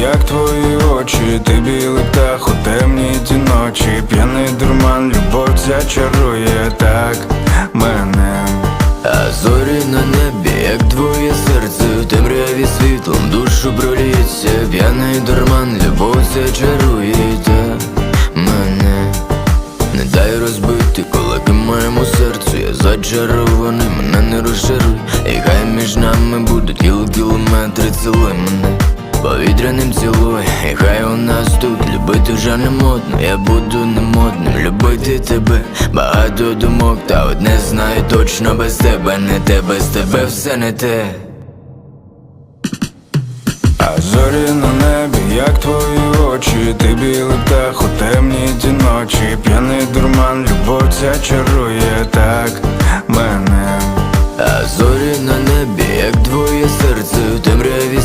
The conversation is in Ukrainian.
як твої очі, ти білий птах у темні ті ночі, п'яний дурман, любов ця чарує так мене. А зорі на небі, як твоє серце, в темряві світлом душу проліться, п'яний дурман, любов це чарує та мене. Не дай розбити кулаки моєму серцю, я зачарований, мене не розчаруй, і хай між нами будуть кіл кілометри, цілуй мене повітряним цілуй, і хай у нас тут любити вже не модно, я буду не немодним, любити тебе, багато думок, та одне знаю точно без тебе, не те, без тебе все не те. А зорі на небі, як твої очі, ти білий птах у темні ті ночі, п'яний дурман, любов ця чарує так мене. А зорі на небі, як двоє серце, в темряві